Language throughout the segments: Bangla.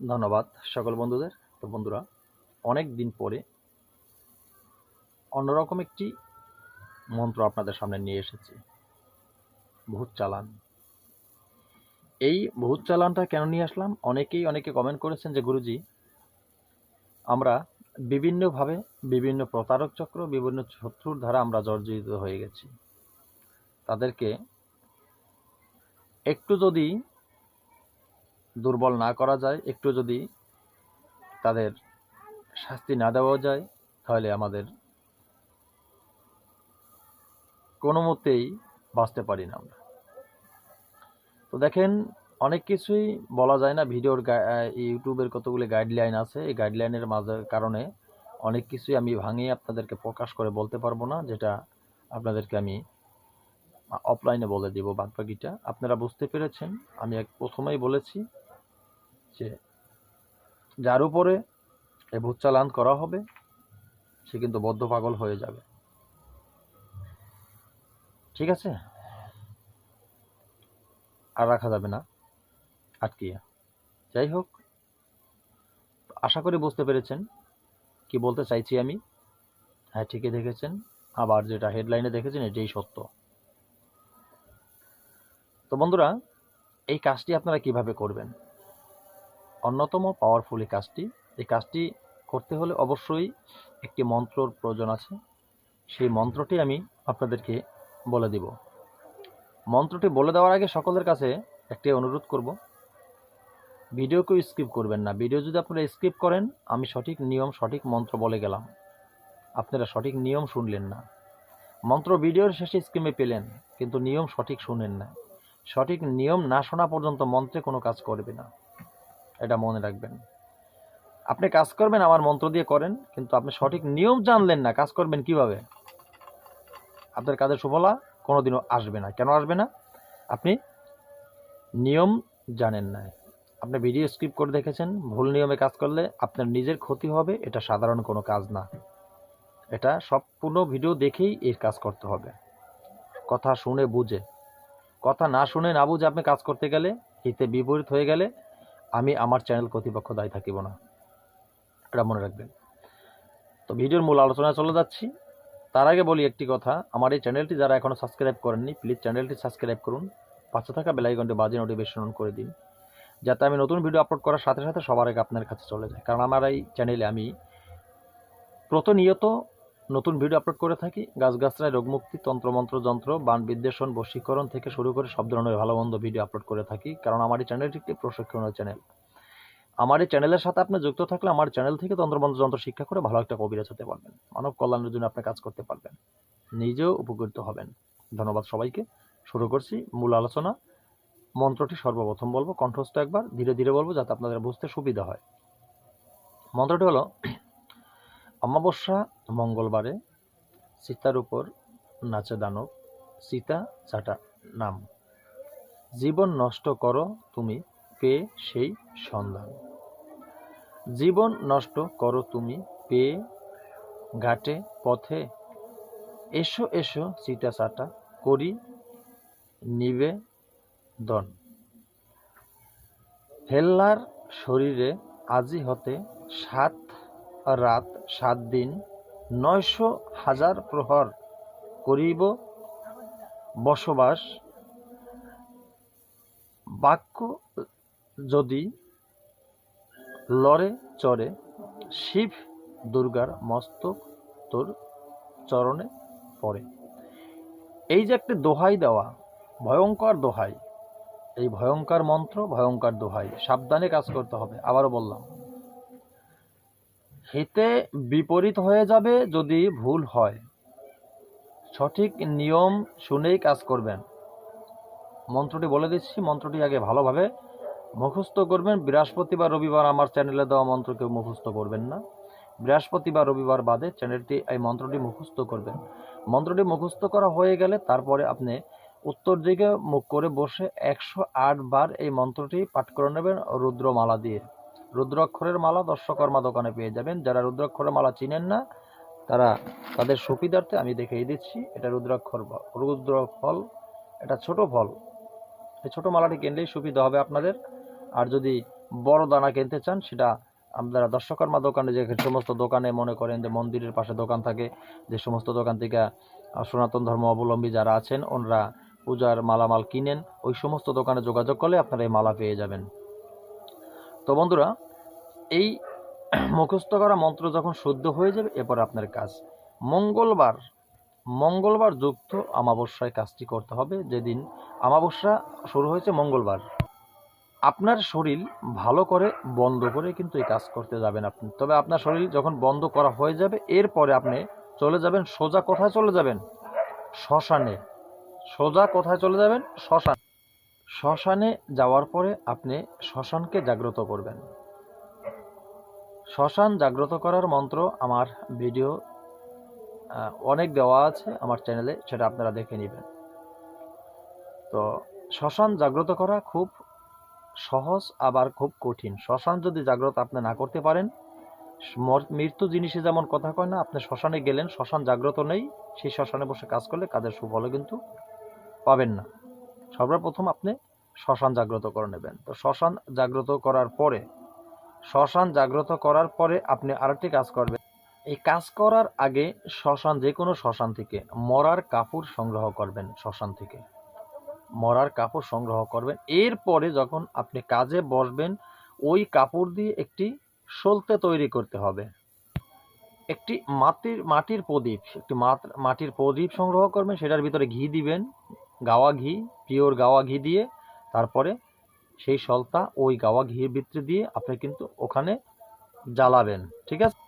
ধন্যবাদ সকল বন্ধুদের। তো বন্ধুরা, অনেক দিন পরে অন্যরকম একটি মন্ত্র আপনাদের সামনে নিয়ে এসেছি। ভূত চালান। এই ভূত চালানটা কেন নিয়ে আসলাম? অনেকেই অনেকে কমেন্ট করেছেন যে, গুরুজি, আমরা বিভিন্নভাবে বিভিন্ন প্রতারক চক্র, বিভিন্ন শত্রুর দ্বারা আমরা জর্জরিত হয়ে গেছি। তাদেরকে একটু যদি দুর্বল না করা যায়, একটু যদি তাদের শাস্তি না দেওয়া যায়, তাহলে আমাদের কোনো মতেই বাঁচতে পারি না আমরা। তো দেখেন, অনেক কিছুই বলা যায় না, ভিডিওর ইউটিউবের কতগুলি গাইডলাইন আছে, এই গাইডলাইনের মাঝে কারণে অনেক কিছুই আমি ভাঙিয়ে আপনাদেরকে প্রকাশ করে বলতে পারব না, যেটা আপনাদেরকে আমি অফলাইনে বলে দিব বাদবাকিটা। আপনারা বুঝতে পেরেছেন, আমি এক প্রথমেই বলেছি যে যার উপরে এ ভূত চালান করা হবে, সে কিন্তু বদ্ধ পাগল হয়ে যাবে। ঠিক আছে? আর রাখা যাবে না, আটকিয়া। যাই হোক, আশা করি বুঝতে পেরেছেন কি বলতে চাইছি আমি। হ্যাঁ ঠিকই দেখেছেন। আবার যেটা হেডলাইনে দেখেছেন, এটাই সত্য। তো বন্ধুরা, এই কাজটি আপনারা কীভাবে করবেন? অন্যতম পাওয়ারফুল এই কাজটি। এই কাজটি করতে হলে অবশ্যই একটি মন্ত্রর প্রয়োজন আছে। সেই মন্ত্রটি আমি আপনাদেরকে বলে দিব। মন্ত্রটি বলে দেওয়ার আগে সকলের কাছে একটি অনুরোধ করব। ভিডিওকেও স্কিপ করবেন না। ভিডিও যদি আপনারা স্কিপ করেন, আমি সঠিক নিয়ম, সঠিক মন্ত্র বলে গেলাম। আপনারা সঠিক নিয়ম শুনলেন না। মন্ত্র ভিডিওর শেষে স্কিমে পেলেন, কিন্তু নিয়ম সঠিক শুনেন না। সঠিক নিয়ম না শোনা পর্যন্ত মন্ত্রে কোনো কাজ করবে না। এটা মনে রাখবেন। আপনি কাজ করবেন, আমার মন্ত্র দিয়ে করেন, কিন্তু আপনি সঠিক নিয়ম জানলেন না, কাজ করবেন কীভাবে? আপনার কাজের সুফলা কোনোদিনও আসবে না। কেন আসবে না? আপনি নিয়ম জানেন না। আপনি ভিডিও স্কিপ করে দেখেছেন, ভুল নিয়মে কাজ করলে আপনার নিজের ক্ষতি হবে, এটা সাধারণ কোনো কাজ না। এটা সম্পূর্ণ ভিডিও দেখেই এর কাজ করতে হবে। কথা শুনে বুঝে। কথা না শুনে না বুঝে আপনি কাজ করতে গেলে হিতে বিপরীত হয়ে গেলে আমি আমার চ্যানেল কর্তৃপক্ষ দায়ী থাকিব না। এটা মনে রাখবেন। তো ভিডিওর মূল আলোচনায় চলে যাচ্ছি। তার আগে বলি একটি কথা, আমার এই চ্যানেলটি যারা এখনও সাবস্ক্রাইব করেননি প্লিজ চ্যানেলটি সাবস্ক্রাইব করুন। পাশে থাকা বেলাইকনটি বাজে নোটিফিকেশন অন করে দিন, যাতে আমি নতুন ভিডিও আপলোড করার সাথে সাথে সবার আগে আপনার কাছে চলে যায়। কারণ আমার এই চ্যানেলে আমি প্রতিনিয়ত নতুন ভিডিও আপলোড করে থাকি। গাছগাছরায় রোগমুক্তি, তন্ত্রমন্ত্র, যন্ত্র, বান বিদ্বেষণ, বশীকরণ থেকে শুরু করে সব ধরনের ভালো মন্দ ভিডিও আপলোড করে থাকি, কারণ আমার এই চ্যানেলটি একটি প্রশিক্ষণের চ্যানেল আমার এই চ্যানেলের সাথে আপনি যুক্ত থাকলে আমার চ্যানেল থেকে তন্ত্রমন্ত্র, যন্ত্র শিক্ষা করে ভালো একটা কবিরাজ হতে পারবেন। মানব কল্যাণের জন্য আপনি কাজ করতে পারবেন। নিজেও উপকৃত হবেন। ধন্যবাদ সবাইকে। শুরু করছি মূল আলোচনা। মন্ত্রটি সর্বপ্রথম বলব, কণ্ঠস্থ একবার, ধীরে ধীরে বলব যাতে আপনাদের বুঝতে সুবিধা হয়। মন্ত্রটি হলো অমাবস্যা মঙ্গলবারে সীতার উপর নাচে দানব, সীতা চাটা নাম। জীবন নষ্ট করো তুমি, পেয়ে সেই সন্ধান। জীবন নষ্ট করো তুমি, পেয়ে ঘাটে পথে, এসো এসো সীতা চাটা করি নিবেদন হেল্লার শরীরে আজি হতে সাত রাত সাত দিন নয়শো হাজার প্রহর করিব, বসবাস, বাক্য যদি লড়ে চড়ে, শিব দুর্গার মস্তক তোর চরণে পড়ে। এই যে একটি দোহাই দেওয়া, ভয়ঙ্কর দোহাই, এই ভয়ঙ্কর মন্ত্র, ভয়ঙ্কর দোহাই, সাবধানে কাজ করতে হবে, আবারও বললাম। হিতে বিপরীত হয়ে যাবে যদি ভুল হয়। সঠিক নিয়ম শুনেই কাজ করবেন। মন্ত্রটি বলে দিচ্ছি, মন্ত্রটি আগে ভালোভাবে মুখস্থ করবেন। বৃহস্পতিবার, রবিবার আমার চ্যানেলে দেওয়া মন্ত্র কেউ মুখস্থ করবেন না। বৃহস্পতিবার, রবিবার বাদে চ্যানেলটি, এই মন্ত্রটি মুখস্থ করবেন। মন্ত্রটি মুখস্থ করা হয়ে গেলে তারপরে আপনি উত্তর দিকে মুখ করে বসে একশো আট বার এই মন্ত্রটি পাঠ করে নেবেন রুদ্রমালা দিয়ে। রুদ্রাক্ষরের মালা দর্শকর্মা দোকানে পেয়ে যাবেন। যারা রুদ্রাক্ষরের মালা চিনেন না, তারা তাদের সুবিধার্থে আমি দেখিয়ে দিচ্ছি, এটা রুদ্রাক্ষর রুদ্র ফল এটা ছোট ফল। এই ছোটো মালাটি কিনলেই সুবিধা হবে আপনাদের। আর যদি বড় দানা কিনতে চান, সেটা আপনারা দর্শকর্মা দোকানে যে সমস্ত দোকানে মনে করেন যে মন্দিরের পাশে দোকান থাকে, যে সমস্ত দোকান থেকে সনাতন ধর্ম অবলম্বী যারা আছেন, ওনারা পূজার মালামাল কিনেন, ওই সমস্ত দোকানে যোগাযোগ করলে আপনারা এই মালা পেয়ে যাবেন। তো বন্ধুরা, এই মুখস্থ করা মন্ত্র যখন শুদ্ধ হয়ে যাবে, এরপর আপনার কাজ। মঙ্গলবার মঙ্গলবার যুক্ত অমাবস্যায় কাজটি করতে হবে। যেদিন অমাবস্যা শুরু হয়েছে মঙ্গলবার। আপনার শরীর ভালো করে বন্ধ করে কিন্তু এই কাজ করতে যাবেন আপনি। তবে আপনার শরীর যখন বন্ধ করা হয়ে যাবে, এরপরে আপনি চলে যাবেন, সোজা কোথায় চলে যাবেন? শ্মশানে। সোজা কোথায় চলে যাবেন? শ্মশান। শ্মশানে যাওয়ার পরে আপনি শ্মশানকে জাগ্রত করবেন। শ্মশান জাগ্রত করার মন্ত্র আমার ভিডিও অনেক দেওয়া আছে আমার চ্যানেলে, সেটা আপনারা দেখে নেবেন। তো শ্মশান জাগ্রত করা খুব সহজ, আবার খুব কঠিন। শ্মশান যদি জাগ্রত আপনি না করতে পারেন মৃত্যু জিনিসে যেমন কথা কয় না, আপনি শ্মশানে গেলেন, শ্মশান জাগ্রত নেই, সেই শ্মশানে বসে কাজ করলে কাজের সুফলও কিন্তু পাবেন না। সর্বপ্রথম আপনি শ্মশান জাগ্রত করে নেবেন। তো শ্মশান জাগ্রত করার পরে, শ্মশান জাগ্রত করার পরে আপনি আরেকটি কাজ করবেন। এই কাজ করার আগে শ্মশান যে কোনো শ্মশান থেকে মরার কাপড় সংগ্রহ করবেন শ্মশান থেকে। মরার কাপড় সংগ্রহ করবেন। এরপরে যখন আপনি কাজে বসবেন, ওই কাপড় দিয়ে একটি সলতে তৈরি করতে হবে। একটি মাটির মাটির প্রদীপ, একটি মাটির প্রদীপ সংগ্রহ করবেন, সেটার ভিতরে ঘি দিবেন গাওয়া ঘি, পিওর গাওয়া ঘি দিয়ে, তারপরে সেই সলতা ওই গাওয়া ঘির ভিতরে দিয়ে আপনি কিন্তু ওখানে জ্বালাবেন, ঠিক আছে?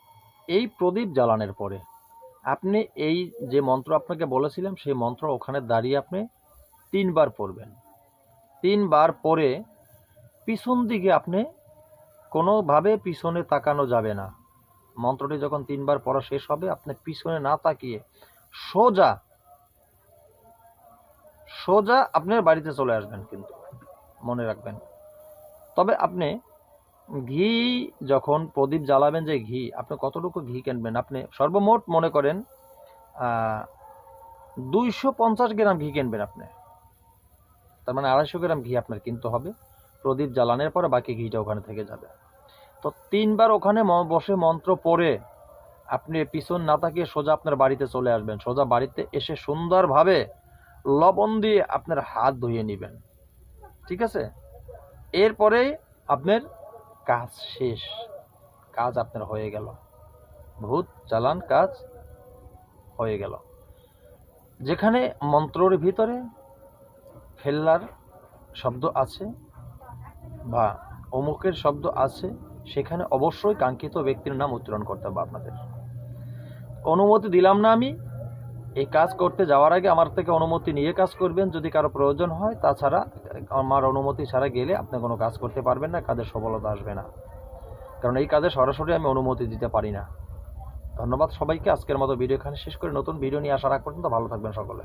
এই প্রদীপ জ্বালানোর পরে আপনি এই যে মন্ত্র আপনাকে বলেছিলাম, সেই মন্ত্র ওখানে দাঁড়িয়ে আপনি তিনবার পড়বেন। তিনবার পরে পিছন দিকে আপনি কোনোভাবে পিছনে তাকানো যাবে না। মন্ত্রটি যখন তিনবার পড়া শেষ হবে, আপনি পিছনে না তাকিয়ে সোজা সোজা আপনার বাড়িতে চলে আসবেন কিন্তু, মনে রাখবেন। তবে আপনি ঘি যখন প্রদীপ জ্বালাবেন যে ঘি, আপনি কতটুকু ঘি কিনবেন? আপনি সর্বমোট মনে করেন দুইশো পঞ্চাশ গ্রাম ঘি কিনবেন আপনি। তার মানে আড়াইশো গ্রাম ঘি আপনার কিনতে হবে। প্রদীপ জ্বালানোর পরে বাকি ঘিটা ওখানে থেকে যাবে। তো তিনবার ওখানে বসে মন্ত্র পড়ে আপনি পিছন না তাকিয়ে সোজা আপনার বাড়িতে চলে আসবেন। সোজা বাড়িতে এসে সুন্দরভাবে লবণ দিয়ে আপনার হাত ধুয়ে নেবেন। ঠিক আছে? এরপরে আপনার কাজ শেষ। কাজ আপনার হয়ে গেল। ভূত চালান কাজ হয়ে গেল। যেখানে মন্ত্রর ভিতরে ফেল্লার শব্দ আছে বা অমুকের শব্দ আছে, সেখানে অবশ্যই কাঙ্ক্ষিত ব্যক্তির নাম উচ্চারণ করতে হবে আপনাদের। অনুমতি দিলাম না আমি। এই কাজ করতে যাওয়ার আগে আমার থেকে অনুমতি নিয়ে কাজ করবেন যদি কারও প্রয়োজন হয়। তাছাড়া আমার অনুমতি ছাড়া গেলে আপনি কোনো কাজ করতে পারবেন না, কাজের সফলতা আসবে না। কারণ এই কাজে সরাসরি আমি অনুমতি দিতে পারি না। ধন্যবাদ সবাইকে, আজকের মতো ভিডিও এখানে শেষ করে। নতুন ভিডিও নিয়ে আসার আগ পর্যন্ত ভালো থাকবেন সকলে।